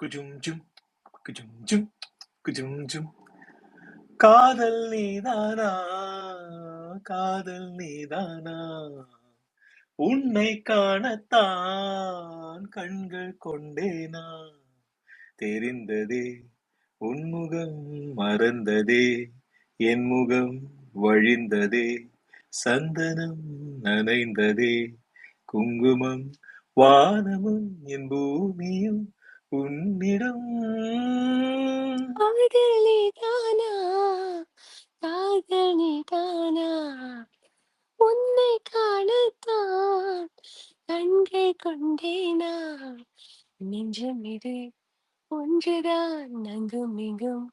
குஜும் ஜும் குஜும் குஜும் காதல் நீதானா? காதல் நீதானா? உன்னை காணத்தான் கண்கள் கொண்டேனா? தெரிந்ததே உன்முகம் மறந்ததே என் முகம் வழிந்ததே சந்தனம் நனைந்ததே குங்குமம் வானமும் என் பூமியும் உன்னிடம். காதல் நீதானா காதல் நீதானா உன்னை காணத்தான் கண்கள் கொண்டேனா? நெஞ்சம் இது ஒன்றுதான். நங்கும் இங்கும்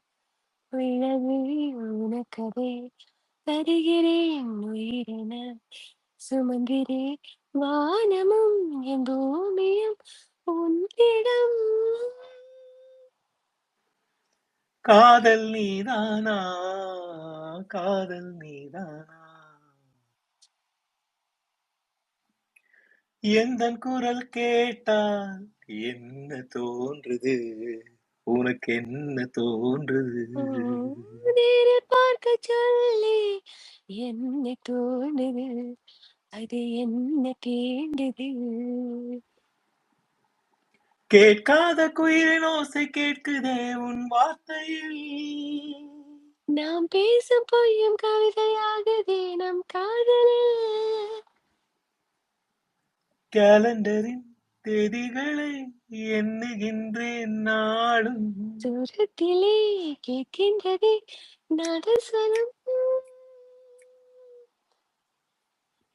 உள்ளது உனக்கதே. தருகிறேன் உயிரென சுமந்திரே வானமும் என் பூமியும் உன்னிடம். காதல் நீதானா? காதல் நீதானா? எந்தன் குரல் கேட்டால் என்ன தோன்றுது? உனக்கு என்ன தோன்றுது? நேரில் பார்க்க சொல்லி என்ன தோணுது அது என்ன கேண்டது? கேட்காத குயிலின் ஓசை கேட்குதே உன் வார்த்தையில். நாம் பேசும் பொய்யும் கவிதையாகுதே நம் காதலில். கேலண்டரின் தேதிகளை எண்ணுகின்றேன் நாளும். தூரத்திலே கேட்கின்றதே நடசனம்.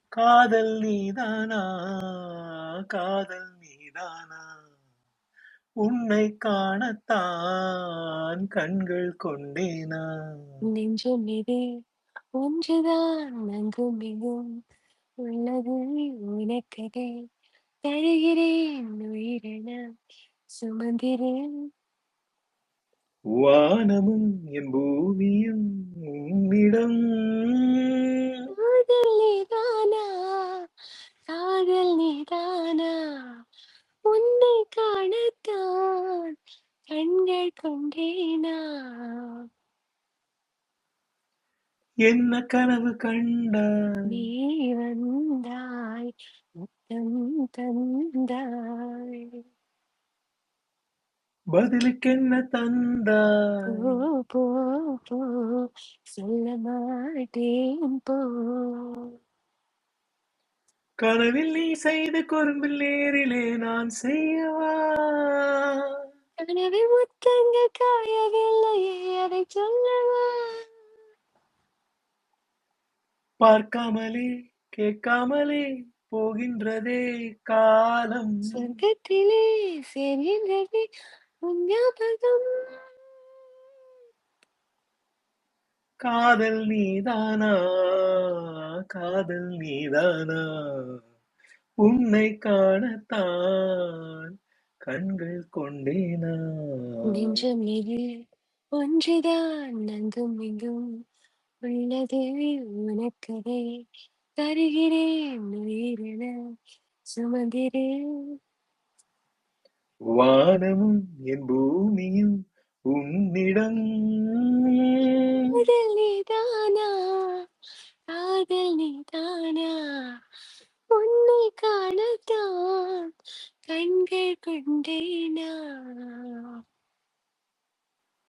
காதல் நீதானா? காதல் நீதானா? உன்னை காணத்தான் கண்கள் கொண்டேனா? நெஞ்சம் இது ஒன்றுதான் அங்கும் இங்கும் உள்ளது உனக்கதே தருகிறேன் உயிரென சுமந்திரேன். வானமும் என் பூமியும் உன்னிடம். கொண்டேனா என்ன கனவு கண்டாய்? நீ வந்தாய் முத்தம் தந்தாய். பதிலுக்கென்ன தந்தாய்? போ போ போ சொல்ல மாட்டேன் போ. கனவில் நீ செய்த குறும்பில் நேரிலே நான் செய்யவா? கனவு முத்தங்க காயவில்லையே அதை சொல்லவா? பார்க்காமலே கேட்காமலே போகின்றதே காலம். சொர்க்கத்திலே சேர்கின்றதே உன் ஞாபகம். காதல் நீதானா? காதல் நீதானா? உன்னை காணத்தான் கண்கள் கொண்டேனா? நெஞ்சம் இது ஒன்றுதான் அங்கும் இங்கும் உள்ளது உனக்கதை தருகிறேன் உயிரென சுமந்திரேன் வானமும் என் பூமியும் உன்னிடம். காதல் நீதானா? காதல் நீதானா? கண்கள் கொண்டேனா